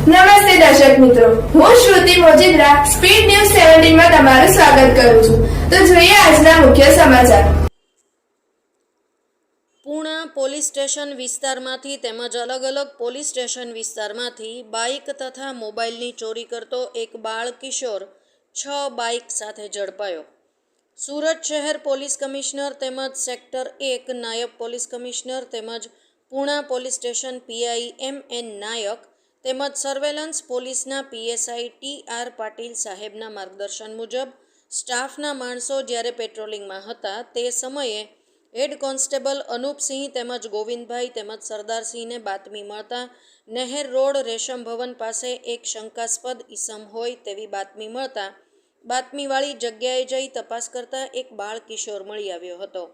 નમસ્તે દર્શક મિત્રો. હું શ્રુતિ મોજીદ્રા, સ્પીડ ન્યૂઝ સેવન્ટીનમાં તમારું સ્વાગત કરું છું. તો જોઈએ આજના મુખ્ય સમાચાર. પૂણા પોલીસ સ્ટેશન વિસ્તારમાંથી તેમજ અલગ અલગ પોલીસ સ્ટેશન વિસ્તારમાંથી બાઇક તથા મોબાઈલની ચોરી કરતો એક બાળ કિશોર છ બાઇક સાથે ઝડપાયો. સુરત શહેર પોલીસ કમિશનર તેમજ સેક્ટર એક નાયબ પોલીસ કમિશનર તેમજ Puna police station PI M N Nayak તેમજ સર્વેલન્સ પોલીસના પીએસઆઈ ટી આર પાટીલ સાહેબના માર્ગદર્શન મુજબ સ્ટાફના માણસો જ્યારે પેટ્રોલિંગમાં હતા તે સમયે હેડ કોન્સ્ટેબલ અનુપસિંહ તેમજ ગોવિંદભાઈ તેમજ સરદારસિંહને બાતમી મળતા નહેર રોડ રેશમ ભવન પાસે એક શંકાસ્પદ ઈસમ હોય તેવી બાતમી મળતા બાતમીવાળી જગ્યાએ જઈ તપાસ કરતા એક બાળ કિશોર મળી આવ્યો હતો.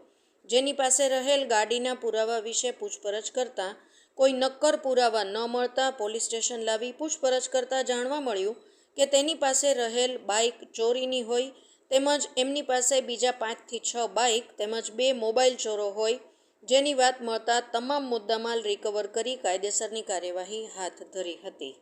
જેની પાસે રહેલ ગાડીના પુરાવા વિશે પૂછપરછ કરતા કોઈ નક્કર પુરાવા ન મળતા પોલીસ સ્ટેશન લાવી પૂછપરછ કરતા જાણવા મળ્યું કે તેની પાસે રહેલ બાઇક ચોરીની હોય તેમજ એમની પાસે બીજા પાંચથી છ બાઇક તેમજ બે મોબાઈલ ચોરો હોય જેની વાત મળતા તમામ મુદ્દામાલ રિકવર કરી કાયદેસરની કાર્યવાહી હાથ ધરી હતી.